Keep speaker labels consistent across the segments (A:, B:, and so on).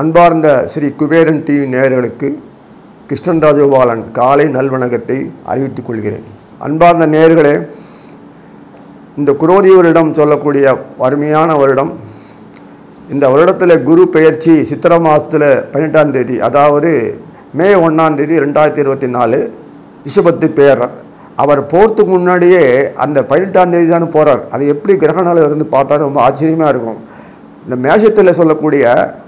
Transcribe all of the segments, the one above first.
A: அன்பார்ந்த ஸ்ரீ குபேரன் டிவி நேயர்களுக்கு கிருஷ்ணன் ராஜகோபாலன் காலை நல்வணக்கத்தை அறிவித்துக் கொள்கிறேன். அன்பார்ந்த நேயர்களே இந்த குரோதி வருடம் சொல்லக்கூடிய அருமையான வருடம். இந்த வருடத்தில் குரு பெயர்ச்சி சித்திரை மாதத்தில் பன்னெண்டாம் தேதி அதாவது மே ஒன்றாம் தேதி ரெண்டாயிரத்தி இருபத்தி நாலு ரிஷபத்து பேரர். அவர் போகிறதுக்கு முன்னாடியே அந்த பதினெட்டாம் தேதி தானே போகிறார் அது எப்படி கிரகணால இருந்து பார்த்தா ரொம்ப ஆச்சரியமாக இருக்கும். இந்த மேஷத்தில் சொல்லக்கூடிய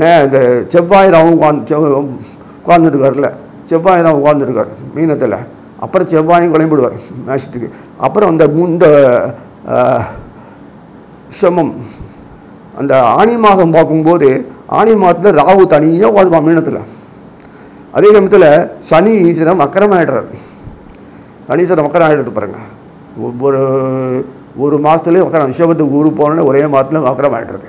A: மே இந்த செவ்வாய் ராவும் உட்காந்து உட்காந்துருக்கார்ல செவ்வாய் ராவும் உட்காந்துருக்கார் மீனத்தில். அப்புறம் செவ்வாயும் கிளம்பிடுவார் மேஷத்துக்கு. அப்புறம் அந்த இந்த சமம் அந்த ஆனி மாதம் பார்க்கும்போது ஆனி மாதத்தில் ராகு தனியாக உட்காந்துப்பான் மீனத்தில். அதே சமயத்தில் சனி ஈஸ்வரன் வக்கரமாயிடுறார். சனீஸ்வரன் வக்கரம் ஆகிடுறது பாருங்கள் ஒவ்வொரு ஒரு மாதத்துலேயே வக்கரம் ரிஷபத்துக்கு ஊருக்கு போனோன்னே ஒரே மாதத்துல வக்கரம் ஆகிடுறது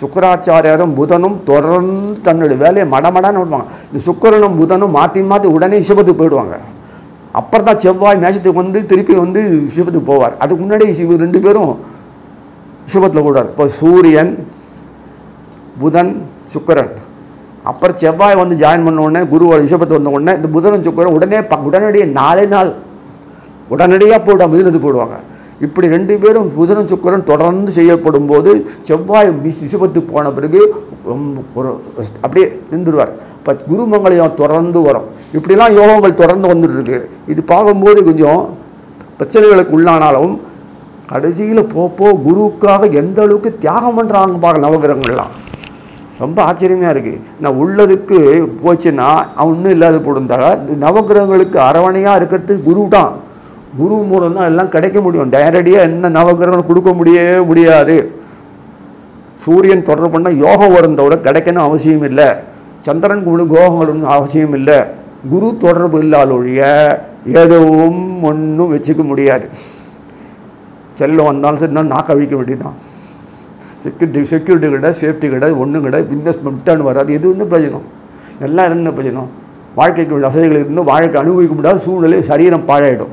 A: சுக்கராச்சாரியாரும் புதனும் தொடர்ந்து தன்னுடைய வேலையை மடமடான்னு விடுவாங்க. இந்த சுக்கிரனும் புதனும் மாற்றி மாற்றி உடனே சிவத்துக்கு போயிடுவாங்க. அப்புறம் தான் செவ்வாய் மேஷத்துக்கு வந்து திருப்பி வந்து சிவத்துக்கு போவார். அதுக்கு முன்னாடி சிவ ரெண்டு பேரும் ரிஷபத்தில் கூடாது இப்போ சூரியன் புதன் சுக்கிரன். அப்புறம் செவ்வாய் வந்து ஜாயின் பண்ண உடனே குருவோட ரிஷபத்து வந்த உடனே இந்த புதனும் சுக்கரன் உடனே ப- உடனடியாக நாலே நாள் உடனடியாக போடுவாங்க மிதுனத்துக்கு போடுவாங்க இப்படி ரெண்டு பேரும் புதனும் சுக்கிரன் தொடர்ந்து செய்யப்படும் போது செவ்வாய் விசுபத்து போன பிறகு ரொம்ப ஒரு அப்படியே நின்றுடுவார். இப்போ குருமங்கலம் தொடர்ந்து வரும். இப்படிலாம் யோகங்கள் தொடர்ந்து வந்துட்டுருக்கு. இது பார்க்கும்போது கொஞ்சம் பிரச்சனைகளுக்கு உள்ளானாலும் கடைசியில் போப்போ குருவுக்காக எந்த அளவுக்கு தியாகம் பண்ணுறாங்க பார்க்க நவகிரகங்கள்லாம். ரொம்ப ஆச்சரியமாக இருக்குது நான் உள்ளதுக்கு போச்சுன்னா அவன் ஒன்றும் இல்லாத போடுந்தாங்க நவகிரகங்களுக்கு அரவணையாக இருக்கிறது குரு தான் குரு மூலம் தான் எல்லாம் கிடைக்க முடியும். டைரடியாக என்ன நவகிரகம் கொடுக்க முடியவே முடியாது. சூரியன் தொடர்பு பண்ணால் யோகம் வருந்தோட கிடைக்கணும் அவசியம் இல்லை. சந்திரன் குழு கோகங்களும் அவசியம் இல்லை. குரு தொடர்பு இல்லாத ஒழிய எதுவும் ஒன்றும் வச்சுக்க முடியாது. செல்லம் வந்தாலும் சரி நான் நாக்க அழிக்க வேண்டியதுதான். செக்யூரிட்டி செக்யூரிட்டி கிடையாது சேஃப்டி கிடையாது ஒன்றும் கிடையாது இன்வெஸ்ட்மெண்ட் ரிட்டர்ன் வராது. எது ஒன்றும் பிரயோஜனம்? எல்லாம் என்ன பிரயோஜனம்? வாழ்க்கைக்கு வசதிகள் இருந்து வாழ்க்கை அனுபவிக்க முடியாத சூழ்நிலை சரீரம் பாழாயிடும்.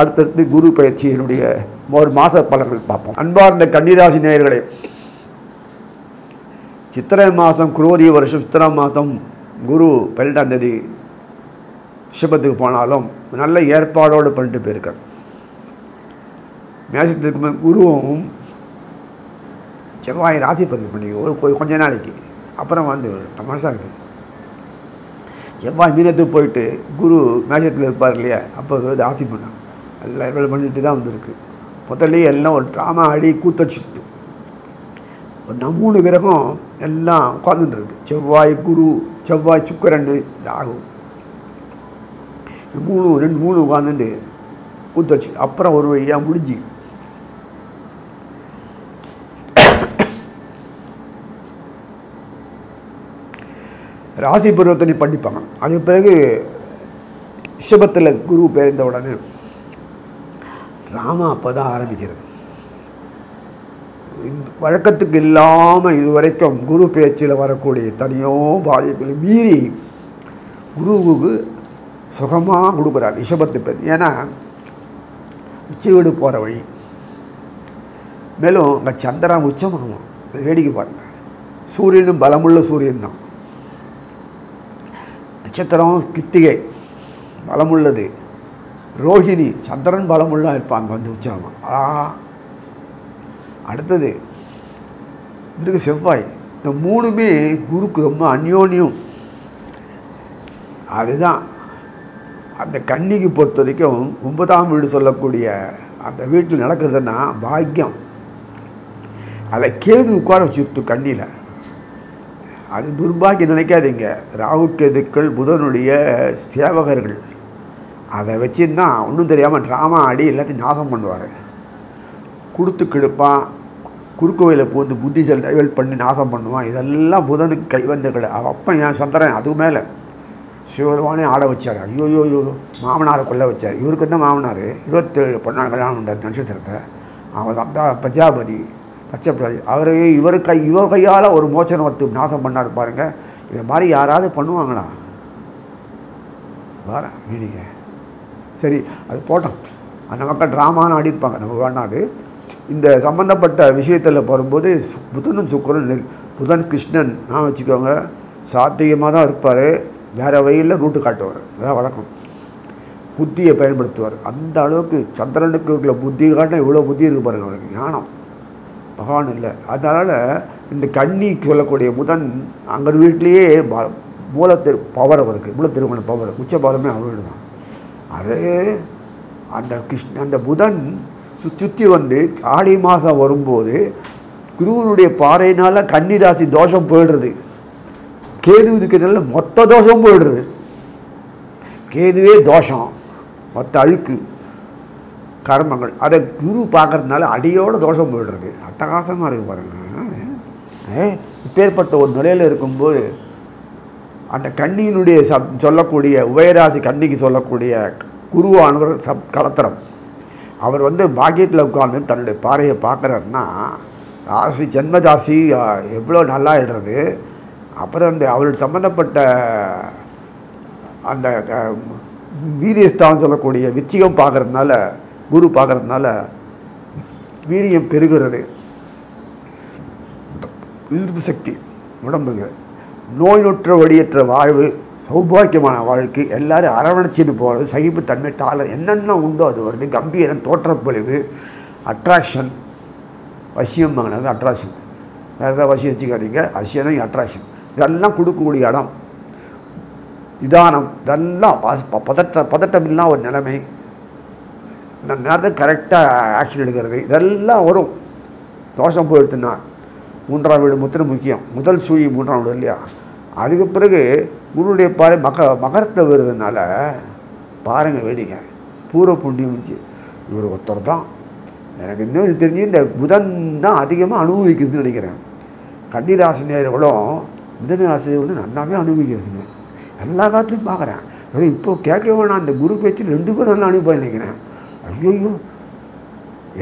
A: அடுத்தடுத்து குரு பயிற்சியினுடைய ஒரு மாத பலன்கள் பார்ப்போம். அன்பார்ந்த கன்னிராசி நேயர்களே சித்திரை மாதம் குரோதி வருஷம் சித்திரை மாதம் குரு பன்னெண்டாம் தேதி ரிஷபத்துக்கு போனாலும் நல்ல ஏற்பாடோடு பண்ணிட்டு போயிருக்கார். மேசத்துக்கு குருவும் செவ்வாய் ராசி பதிவு பண்ணி ஒரு கொஞ்ச நாளைக்கு அப்புறம் வந்து தமாஷா இருக்கு செவ்வாய் மீனத்துக்கு போயிட்டு குரு மேஷத்தில் இருப்பார் இல்லையா? அப்போ வந்து பண்ணாங்க லெவல் பண்ணிட்டு தான் வந்திருக்கு. முதல்ல எல்லாம் ஒரு ட்ராமா ஆடி கூத்தடிச்சுட்டு ஒரு மூணு கிரகம் எல்லாம் உட்காந்துட்டு இருக்கு. செவ்வாய் குரு செவ்வாய் சுக்கரன் ராகும் இந்த மூணு ரெண்டு மூணு உட்காந்துட்டு கூத்தடிச்சு அப்புறம் ஒரு வழியாக முடிஞ்சு. ராசி பருவத்தனை பண்ணிப்பாங்க. அதுக்கு பிறகு ரிஷபத்தில் குரு பேர்ந்த உடனே ட்ராமா அப்போ தான் ஆரம்பிக்கிறது. வழக்கத்துக்கு இல்லாமல் இதுவரைக்கும் குரு பேச்சில் வரக்கூடிய தனியோ பாதிப்புகளை மீறி குருவுக்கு சுகமாக கொடுக்குறார் ரிஷபத்து பேர் ஏன்னா உச்சி வீடு போகிற வழி. மேலும் அங்கே சந்திரன் உச்சமாகும் வேடிக்கை பாருங்க. சூரியனும் பலமுள்ள சூரியன் தான். நட்சத்திரம் கித்திகை. பலமுள்ளது. ரோஹிணி சந்திரன் பலமுள்ளா இருப்பாங்க வந்து உற்சாகம் ஆ. அடுத்தது இருக்கு செவ்வாய். இந்த மூணுமே குருக்கு ரொம்ப அந்யோன்யம். அதுதான். அந்த கன்னிக்கு பொறுத்த வரைக்கும் ஒன்பதாம் வீடு சொல்லக்கூடிய அந்த வீட்டில் நடக்கிறதுன்னா பாக்கியம். அதை கேது உட்கார வச்சுருத்து கண்ணியில் அது துர்பாக்கியம் நினைக்காதீங்க. ராகு கேதுக்கள் புதனுடைய சேவகர்கள். அதை வச்சுருந்தான் ஒன்றும் தெரியாமல் ட்ராமா ஆடி எல்லாத்தையும் நாசம் பண்ணுவார். கொடுத்து கெடுப்பான் குறுக்கோயிலில் பூந்து புத்திசல் டைவல் பண்ணி நாசம் பண்ணுவான். இதெல்லாம் புதனுக்கு கை வந்த கடை அப்போ என் சந்திரன் அதுக்கு மேலே சிவருவானே ஆட வச்சார். ஐயோ யோ யோ மாமனாரை கொல்ல வச்சார். இவருக்கு தான் மாமனார்? இருபத்தேழு பொண்ணாங்க கல்யாணம் பண்ணார் நட்சத்திரத்தை. அவர் தான் பிரஜாபதி பச்சைப்பிராஜி. அவர் இவர் கை இவர் கையால் ஒரு மோச்சனை வத்து நாசம் பண்ணார் பாருங்கள் இதை மாதிரி யாராவது பண்ணுவாங்களா? வரேன் மீனிங்க சரி அது போட்டோம். அந்த மக்கள் ட்ராமான்னு ஆடிப்பாங்க நம்ம வேணாது இந்த சம்மந்தப்பட்ட விஷயத்தில் வரும்போது புதனும் சுக்கரன் புதன் கிருஷ்ணன் நான் வச்சுக்கோங்க சாத்தியமாக தான் இருப்பார். வேறு வழியில் ரூட்டு காட்டுவார். அதான் வழக்கம். புத்தியை பயன்படுத்துவார். அந்த அளவுக்கு சந்திரனுக்கு இருக்கிற புத்தி காட்டினா இவ்வளோ புத்தி இருக்கு பாருங்க அவருக்கு. ஞானம். பகவான் இல்லை. அதனால் இந்த கண்ணி சொல்லக்கூடிய புதன் அங்கே வீட்டிலேயே ப- மூலத்திரு பவர் அவருக்கு. மூலத்திருமண பவர் உச்ச பவரமே அவரோடு தான். அது அந்த கிருஷ்ண அந்த புதன் சு சுற்றி வந்து ஆடி மாதம் வரும்போது குருவனுடைய பாறையினால் கன்னிராசி தோஷம் போயிடுறது. கேது இருக்கிறதுனால மொத்த தோஷம் போயிடுறது. கேதுவே தோஷம் மொத்த அழுக்கு கர்மங்கள். அதை குரு பார்க்கறதுனால அடியோட தோஷம் போயிடுறது. அட்டகாசமாக இருக்கு பாருங்க. இப்பேற்பட்ட ஒரு நிலையில் இருக்கும்போது அந்த கண்ணியினுடைய சப் சொல்லக்கூடிய உபயராசி கண்ணிக்கு சொல்லக்கூடிய குருவானவர் சப் கலத்திரம். அவர் வந்து பாக்கியத்தில் உட்கார்ந்து தன்னுடைய பாறையை பார்க்குறாருன்னா ராசி ஜென்மதாசி எவ்வளோ நல்லா இடுறது அப்புறம் அந்த அவருக்கு சம்மந்தப்பட்ட அந்த அஹ், வீரியஸ்தானம் சொல்லக்கூடிய விச்சிகம் பார்க்கறதுனால குரு பார்க்கறதுனால வீரியம் பெருகிறது. இழுப்பு சக்தி உடம்புக்கு. நோய் நொற்ற வழியற்ற வாழ்வு சௌபாக்கியமான வாழ்க்கை எல்லாரும் அரவணைச்சிட்டு போகிறது சகிப்புத்தன்மை டாலர் என்னென்ன உண்டோ அது வருது. கம்பீரம் தோற்றப்பொழிவு அட்ராக்ஷன் வசியம் வாங்கினது அட்ராக்ஷன் வேறு ஏதாவது வசியம் வச்சுக்காதீங்க. வசியம் அட்ராக்ஷன் இதெல்லாம் கொடுக்கக்கூடிய இடம். நிதானம். இதெல்லாம் ப- பதட்ட பதட்டம் இல்லாம ஒரு நிலைமை. இந்த நேரத்தில் கரெக்டாக ஆக்ஷன் எடுக்கிறது. இதெல்லாம் வரும். தோஷம் போயிடுத்துன்னா மூன்றாம் வீடு முத்திரம் முக்கியம். முதல் சூழி மூன்றாம் வீடு இல்லையா? அதுக்கு பிறகு குருடைய பாறை மக மகரத்தில் வருதுனால பாருங்கள் வேடிக்கை. பூர்வ புண்ணியம் இருந்துச்சு. இவர் ஒருத்தர் தான். எனக்கு இன்னும் தெரிஞ்சு இந்த புதன் தான் அதிகமாக அனுபவிக்கிறதுன்னு நினைக்கிறேன். கன்னிராசினியர்களும் புதன் ராசினியர்களும் நல்லாவே அனுபவிக்கிறதுங்க. எல்லா காலத்துலையும் பார்க்குறேன். அது இப்போ கேட்க வேணாம். அந்த குரு பேச்சு ரெண்டு பேரும் நல்லா அனுபவம் நினைக்கிறேன். ஐயோ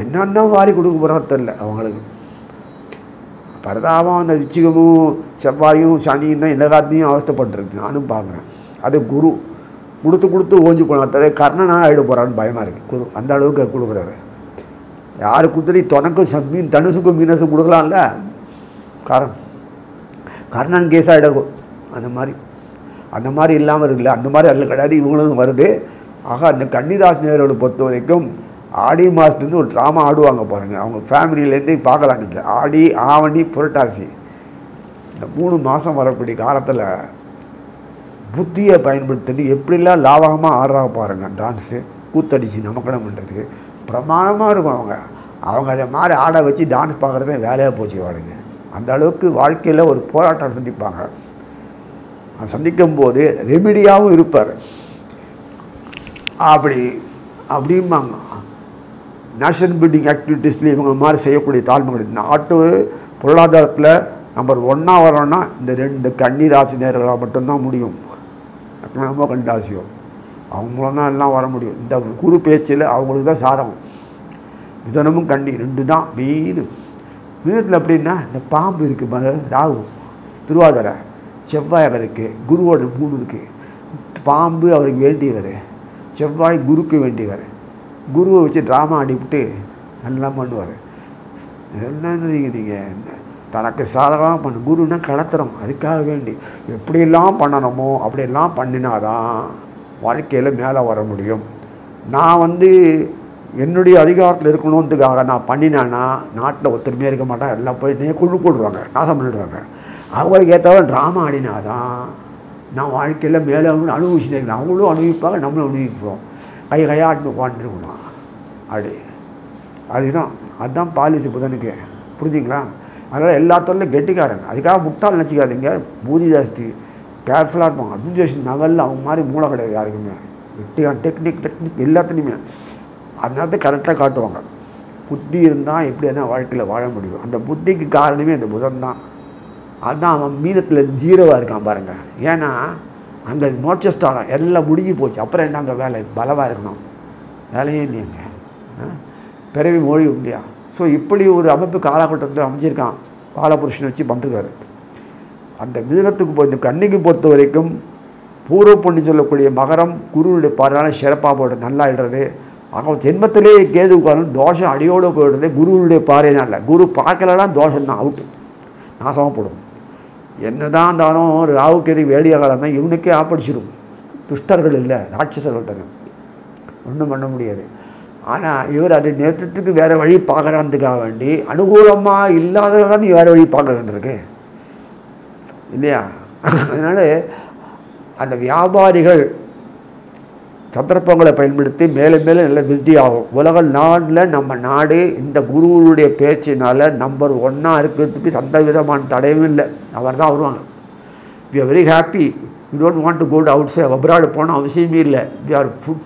A: என்னென்ன வாரி கொடுக்க போகிறான்னு தெரில அவங்களுக்கு. பரதாபம் அந்த விச்சிகமும் செவ்வாயும் சனியும் தான் எல்லா காலத்தையும் அவஸ்தப்பட்டுருக்கு. நானும் பார்க்குறேன். அது குரு. கொடுத்து கொடுத்து ஓஞ்சி போனா தவிர கர்ணனாக ஆகிட போகிறான்னு பயமாக இருக்குது குரு. அந்த அளவுக்கு கொடுக்குறாரு. யார் குதிரை தொனக்கும் ச- தனுசுக்கும் மீனஸும் கொடுக்கலாம்ல? காரணம். கர்ணன் கேஸ் ஆகிடும் அந்த மாதிரி. அந்த மாதிரி இல்லாமல் இருக்குல்ல. அந்த மாதிரி அதில் கிடையாது இவங்களும் வருது. ஆக அந்த கன்னிராசினியர்களை பொறுத்த வரைக்கும் ஆடி மாதத்துலேருந்து ஒரு ட்ராமா ஆடுவாங்க பாருங்கள் அவங்க ஃபேமிலியிலேருந்து பார்க்கலாம் நீங்கள் ஆடி ஆவணி புரட்டாசி. இந்த மூணு மாதம் வரக்கூடிய காலத்தில் புத்தியை பயன்படுத்தி எப்படிலாம் லாபகமாக ஆடுறாங்க பாருங்கள் டான்ஸு கூத்தடிச்சு நமக்கடம் பண்ணுறதுக்கு பிரமாணமாக இருக்கும் அவங்க. அவங்க அதை மாதிரி ஆட வச்சு டான்ஸ் பார்க்குறதே வேலையாக போச்சு வாடுங்க அந்த அளவுக்கு வாழ்க்கையில் ஒரு போராட்டம் சந்திப்பாங்க. சந்திக்கும் போது ரெமிடியாகவும் இருப்பார். அப்படி அப்படிம்பாங்க. நேஷனல் பில்டிங் ஆக்டிவிட்டீஸ்லேயும் இவங்க மாதிரி செய்யக்கூடிய தாழ்மை கிடையாது நாட்டு பொருளாதாரத்தில் நம்பர் ஒன்றா வரோம்னா இந்த ரெண்டு கண்ணீர் ராசி நேர்களாக மட்டும்தான் முடியும். லக்னமோ கண்டாசியோ அவங்களும் தான் எல்லாம் வர முடியும். இந்த குரு பேச்சில் அவங்களுக்கு தான் சாதகம். மிதனமும் கண்ணி ரெண்டு தான் மெயின் மிதத்தில் அப்படின்னா இந்த பாம்பு இருக்குது ராகு. திருவாதிரை. செவ்வாய் இருக்குது குருவோட மூணு இருக்குது பாம்பு அவருக்கு வேண்டியவர். செவ்வாய் குருக்கு வேண்டியவர். குருவை வச்சு ட்ராமா ஆடிவிட்டு நல்லா பண்ணுவார். என்ன நீங்கள் தனக்கு சாதகமாக பண்ணு. குருன்னா கலத்துறோம் அதுக்காக வேண்டி. எப்படியெல்லாம் பண்ணணுமோ அப்படியெல்லாம் பண்ணினாதான் வாழ்க்கையில் மேலே வர முடியும். நான் வந்து என்னுடைய அதிகாரத்தில் இருக்கணுன்றதுக்காக நான் பண்ணினேன்னா நாட்டில் ஒத்துமையாக இருக்க மாட்டேன். எல்லாம் போய் நே குழு போடுவாங்க. நாசம் பண்ணிடுவாங்க. அவங்களுக்கு ஏற்றவரை ட்ராமா ஆடினாதான் நான் வாழ்க்கையில் மேலே வந்து அனுபவிச்சுட்டு அவங்களும் அனுபவிப்பாங்க நம்மளும் அனுபவிப்போம். கை கையாட்டு உட்காந்துருக்கணும்? அப்படி அதுதான் அதுதான் பாலிசி புதனுக்கு. புரிஞ்சுங்களா? அதனால் எல்லா தொழிலும் கெட்டிக்காரங்க. அதுக்காக முட்டாள் நினச்சிக்காதீங்க. பூதி ஜாஸ்தி. கேர்ஃபுல்லாக இருப்பாங்க. அட்மினிஸ்ட்ரேஷன் நவலில் அவங்க மாதிரி மூளை கிடையாது யாருக்குமே. வெட்டியா டெக்னிக் டெக்னிக் எல்லாத்துலேயுமே. அதனால கரெக்டாக காட்டுவாங்க. புத்தி இருந்தால் எப்படி என்ன வாழ்க்கையில் வாழ முடியும். அந்த புத்திக்கு காரணமே அந்த புதன் தான் அதுதான் அவன் மீதத்தில் ஜீரோவாக இருக்கான் பாருங்கள் ஏன்னா அங்கே மோட்சஸ்தானம் எல்லாம் முடிஞ்சு போச்சு. அப்புறம் என்ன அங்கே வேலை? பலவாக இருக்கணும். வேலையே இல்லையங்க. பிறவி மொழி இல்லையா ஸோ இப்படி ஒரு அமைப்பு காலகட்டத்தில் அமைச்சிருக்கான் பாலபுருஷன் வச்சு பண்ணுறாரு அந்த மிதனத்துக்கு போய் இந்த கண்ணிக்கு பொறுத்த வரைக்கும் பூர்வ பொண்ணு சொல்லக்கூடிய மகரம் குருவுடைய பார்வையான சிறப்பாக போய்டு நல்லா இடுறது ஆக ஜென்மத்திலே கேது உட்காரணும் தோஷம் அடியோடு போயிடுறது குருவுடைய பார்வையினால குரு பார்க்கலனா தோஷம் தான் அவுட்டு நாசமாக போடும். என்னதான் இருந்தாலும் ராகு கேது வேடியாகாலம் தான் இவனுக்கே ஆப்படிச்சிடும் துஷ்டர்கள் இல்லை ராட்சசர்கள்ட்ட ஒன்றும் பண்ண முடியாது. ஆனால் இவர் அதை நேற்றத்துக்கு வேறு வழி பார்க்குறான்றதுக்காக வேண்டி அனுகூலமாக இல்லாததான் நீ வேறு வழி பார்க்க வேண்டியிருக்கு. இல்லையா? அதனால் அந்த வியாபாரிகள் சந்தர்ப்பங்களை பயன்படுத்தி மேலும் மேலும் நல்ல விருத்தியாகும். உலக நாட்டில் நம்ம நாடு இந்த குருவுடைய பேச்சினால் நம்பர் ஒன்னாக இருக்கிறதுக்கு சந்த விதமான தடையும் இல்லை. அவர் தான் வருவாங்க. We are very happy we don't want to go outside abroad போன அவசியமே இல்லை. We are food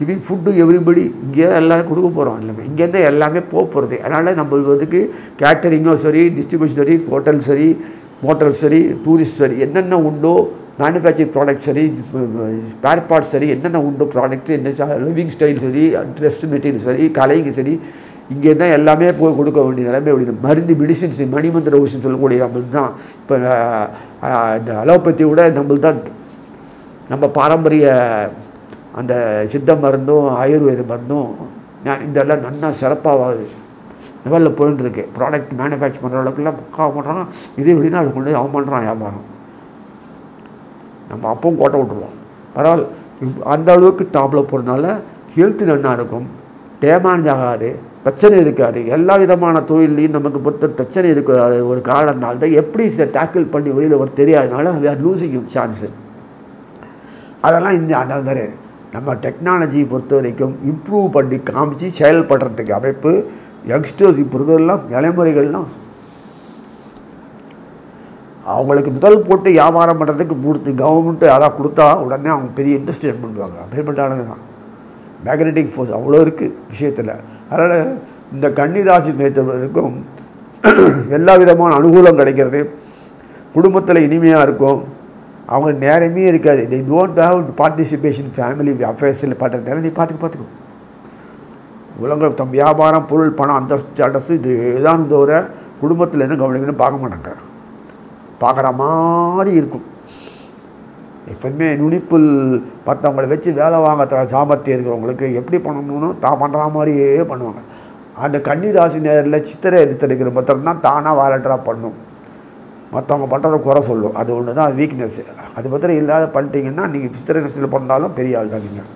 A: giving food everybody இங்கே எல்லாரும் கொடுக்க போகிறோம் எல்லாமே இங்கேருந்து எல்லாமே போக போகிறது அதனால் நம்மளுக்கு கேட்டரிங்கும் சரி டிஸ்ட்ரிபியூஷன் சரி ஹோட்டல் சரி மோட்டல் சரி டூரிஸ்ட் சரி என்னென்ன உண்டோ மேனுஃபேக்சரிங் ப்ராடக்ட் சரி ஸ்பேர் பார்ட்ஸ் சரி என்னென்ன உண்டோ ப்ராடக்ட் என்ன லிவிங் ஸ்டைல் சரி ட்ரெஸ் மெட்டீரியல் சரி கலைங்க சரி இங்கே தான் எல்லாமே போய் கொடுக்க வேண்டிய நிலைமை அப்படி மருந்து மெடிசின்ஸ் மணிமந்திர ஊசின்னு சொல்லக்கூடிய நம்மளுக்கு தான் இப்போ இந்த அலோபதி விட நம்மளுக்கு தான் நம்ம பாரம்பரிய அந்த சித்த மருந்தும் ஆயுர்வேத மருந்தும் நான் இதெல்லாம் நல்லா சிறப்பாக லெவலில் போயின்னு இருக்கு. ப்ராடக்ட் மேனுஃபேக்சர் பண்ணுற அளவுக்குலாம் பக்காவாக பண்ணுறாங்க இதே வெளிநாடு கொண்டு போய் அவன் பண்ணுறான் வியாபாரம். நம்ம அப்பவும் கோட்டை விட்டுருவோம். பரவாயில்ல. அந்த அளவுக்கு டாப்பில் போகிறதுனால ஹெல்த் நல்லா இருக்கும்? டேமேஜ் ஆகாது பிரச்சனை இருக்காது. எல்லா விதமான தொழிலையும் நமக்கு பொறுத்த பிரச்சனை இருக்காது. ஒரு காரணத்தினால தான் எப்படி டேக்கிள் பண்ணி வெளியில் ஒரு தெரியாதனால we are சான்ஸு அதெல்லாம் இந்த அந்த மாதிரி நம்ம டெக்னாலஜியை பொறுத்த வரைக்கும் இம்ப்ரூவ் பண்ணி காமிச்சு செயல்படுறதுக்கு அமைப்பு யங்ஸ்டர்ஸ் இப்போ இருக்கிறதெல்லாம் தலைமுறைகள்லாம் அவங்களுக்கு முதல் போட்டு வியாபாரம் பண்ணுறதுக்கு பூர்த்தி கவர்மெண்ட்டு அதான் கொடுத்தா உடனே அவங்க பெரிய இன்ட்ரெஸ்ட் பண்ணுவாங்க. அப்படிப்பட்ட ஆளுங்க மேக்னெட்டிக் ஃபோர்ஸ் அவ்வளோ இருக்குது விஷயத்தில். அதனால் இந்த கன்னிராசி நேற்றவர்களுக்கும் எல்லா விதமான அனுகூலம் கிடைக்கிறது. குடும்பத்தில் இனிமையாக இருக்கும். அவங்க நேரமே இருக்காது. They don't have participation family அஃபேர்ஸில் பண்ணுறதுனால நீ பார்த்துக்க பார்த்துக்கோ உலகம் தம் வியாபாரம் பொருள் பணம் அந்தஸ்து அடஸ்து இது தான் தவிர குடும்பத்தில் என்ன கவனிக்கணும்னு பார்க்க மாட்டாங்க. பார்க்குற மாதிரி இருக்கும். எப்பவுமே நுனிப்புல் மற்றவங்களை வச்சு வேலை வாங்க சாமர்த்தியம் இருக்கிறவங்களுக்கு எப்படி பண்ணணும்னு தான் பண்ணுற மாதிரியே பண்ணுவாங்க. அந்த கன்னிராசி நேரில் சித்திரை எடுத்தெடுக்கிற மொத்தம் தான் தானாக வாலண்டராக பண்ணும். மற்றவங்க பண்ணுறத குறை சொல்லும். அது ஒன்று தான் வீக்னஸ் அது பத்திரம் இல்லாத பண்ணிட்டீங்கன்னா நீங்கள் சித்திரை நட்சத்திரத்தில் பிறந்தாலும் பெரிய ஆள் தான் நீங்கள்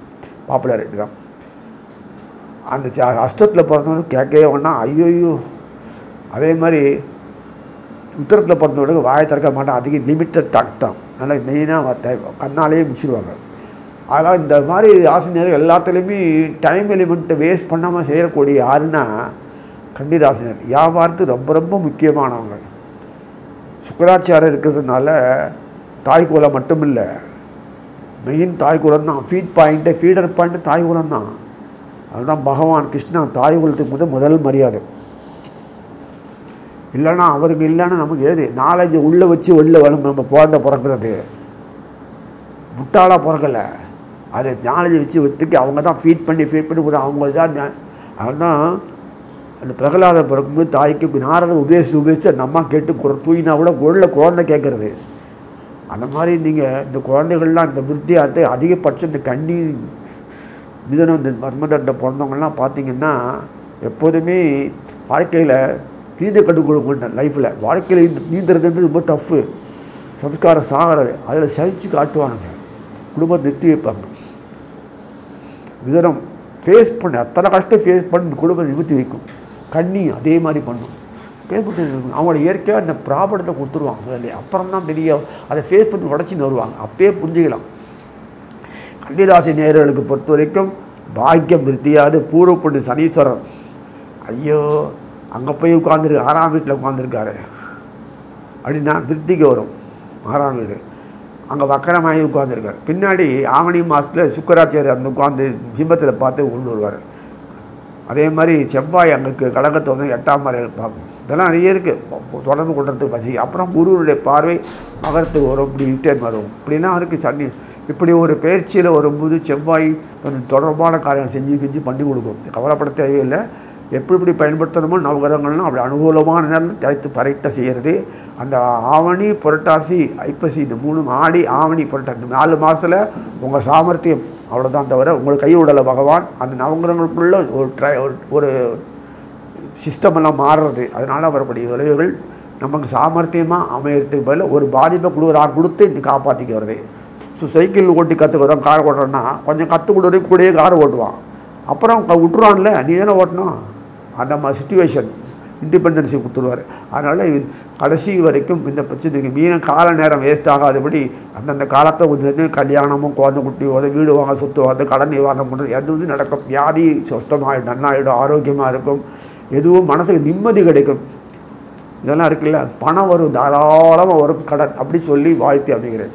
A: பாப்புலாரிட்டி தான். அந்த அஷ்டத்தில் பிறந்தவங்க கேட்கவே வேணா ஐயோ அதே மாதிரி உத்தரத்தில் பிறந்தவங்களுக்கு வாயை திறக்க மாட்டான். அதிகம் லிமிட்டட் டாக் தான் அதனால் மெயினாக கண்ணாலேயே முடிச்சிருவாங்க அதனால் இந்த மாதிரி ஆசிரியர்கள் எல்லாத்துலேயுமே டைம் எலிமெண்ட்டை வேஸ்ட் பண்ணாமல் செய்யக்கூடிய யாருன்னா கண்டிதாசினர் வியாபாரத்து ரொம்ப ரொம்ப முக்கியமானவங்க. சுக்கராச்சாரம் இருக்கிறதுனால தாய்க்குலம் மட்டும் இல்லை மெயின் தாய்க்குலம் தான். ஃபீட் பாயிண்ட்டு ஃபீடர் பாயிண்ட்டு தாய்க்குலம் தான். அதுதான் பகவான் கிருஷ்ணா தாய்குலத்துக்கு முதல் முதல் மரியாதை. இல்லைன்னா அவருக்கு இல்லைன்னா நமக்கு ஏது? நாலேஜ் உள்ளே வச்சு உள்ளே வரும் நம்ம குழந்தை பிறக்கிறது. முட்டாளாக பிறக்கலை. அது நாலேஜ் வச்சு ஒத்துக்கி அவங்க தான் ஃபீட் பண்ணி ஃபீட் பண்ணி விட அவங்க தான் அதனால தான் அந்த பிரகலாத பிறக்கும்போது தாய்க்கு நாரதர் உபதேசித்து உபதேசித்து அந்த அம்மா கேட்டு குறை தூயினா கூட உள்ள குழந்தை கேட்குறது. அந்த மாதிரி நீங்கள் இந்த குழந்தைகள்லாம் இந்த விருத்தியாத்து அதிகபட்சம் இந்த கண்ணி மிதனம் இந்த மர்மதட்டை பிறந்தவங்கள்லாம் பார்த்தீங்கன்னா எப்போதுமே வாழ்க்கையில் நீந்த கற்றுக்கொள்ள லைஃப்பில். வாழ்க்கையில் நீந்துறது வந்து ரொம்ப டஃப்பு சம்ஸ்காரம் சாகிறது அதில் சகிச்சு காட்டுவானுங்க. குடும்பத்தை நிறுத்தி வைப்பாங்க. விதனம் ஃபேஸ் பண்ண அத்தனை கஷ்டம் ஃபேஸ் பண்ணி குடும்பத்தை நிறுத்தி வைக்கும். கண்ணி அதே மாதிரி பண்ணும். பேர்பட்டு அவங்களோட இயற்கையாக இந்த ப்ராப்ளத்தை கொடுத்துருவாங்க முதல்ல. அப்புறம் தான் பெரிய அதை ஃபேஸ் பண்ணி உடச்சின்னு வருவாங்க. அப்பயே புரிஞ்சுக்கலாம். கன்னிராசி நேர்களுக்கு பொறுத்த வரைக்கும் பாக்கியம் விருத்தியாது பூர்வ புண்ணு சனீஸ்வரர். ஐயோ அங்கே போய் உட்காந்துருக்கு ஆறாம் வீட்டில் உட்காந்துருக்காரு அப்படின்னா விருத்திக்கு வரும் ஆறாம் வீடு. அங்கே வக்கரமாகி உட்காந்துருக்காரு பின்னாடி ஆவணி மாதத்தில் சுக்கராச்சாரியர் அந்த உட்காந்து ஜிம்மத்தில் பார்த்து கொண்டு வருவார். அதே மாதிரி செவ்வாய் அங்கே கடகத்தை வந்து எட்டாம் மறையில் பார்க்கும். இதெல்லாம் நிறைய இருக்குது தொடர்பு கொண்டதுக்கு பசி அப்புறம் குருவனுடைய பார்வை மகரத்துக்கு வரும் இப்படி ரிட்டர்ன் வரும். இப்படிலாம் இருக்குது சன்னி இப்படி ஒரு பயிற்சியில் வரும்போது செவ்வாய் கொஞ்சம் தொடர்பான காரியங்கள் செஞ்சு செஞ்சு பண்ணி கொடுக்கும். கவலைப்பட தேவையில்லை. எப்படி எப்படி பயன்படுத்தணுமோ நவகிரகங்கள்லாம் அப்படி அனுகூலமான நேரம் தயாரித்து கரெக்டாக செய்கிறது. அந்த ஆவணி புரட்டாசி ஐப்பசி இந்த மூணு ஆடி ஆவணி புரட்டாசி இந்த நாலு மாதத்தில் உங்கள் சாமர்த்தியம் அவ்வளோதான் தவிர உங்களுக்கு கை பகவான். அந்த நவகிரகங்களுக்குள்ள ஒரு ட்ரை ஒரு- ஒரு சிஸ்டமெல்லாம் மாறுறது. அதனால் வரக்கூடிய விளைவுகள் நமக்கு சாமர்த்தியமாக அமையறதுக்கு பதில் ஒரு பாதிப்பை கொடுக்குறா கொடுத்து இன்னைக்கு காப்பாற்றிக்கிறது ஸோ சைக்கிள் ஓட்டி கற்றுக்கிறோம் கார் ஓட்டுறோன்னா கொஞ்சம் கற்றுக் கொடுக்குறதுக்கு கூடயே கார் ஓட்டுவான். அப்புறம் விட்டுருவான்ல நீ தானே ஓட்டணும்? அந்த மாதிரி சுச்சுவேஷன் இண்டிபெண்டன்ஸை கொடுத்துருவார். அதனால் கடைசி வரைக்கும் இந்த பிரச்சனைக்கு மீன கால நேரம் வேஸ்ட் ஆகாதபடி அந்தந்த காலத்தை வந்து கல்யாணமும் குழந்தை குட்டி வந்து வீடு வாங்க சொத்து வந்து கடன் நிவாரணம் பண்ணுறது எதுவும் நடக்கும்? வியாதி சொஸ்தமாகிடும் நன்னாயிடும் ஆரோக்கியமாக இருக்கும். எதுவும் மனசுக்கு நிம்மதி கிடைக்கும். இதெல்லாம் இருக்குல்ல? பணம் வரும் தாராளமாக வரும் கடன். அப்படி சொல்லி வாழ்த்து அமைகிறேன்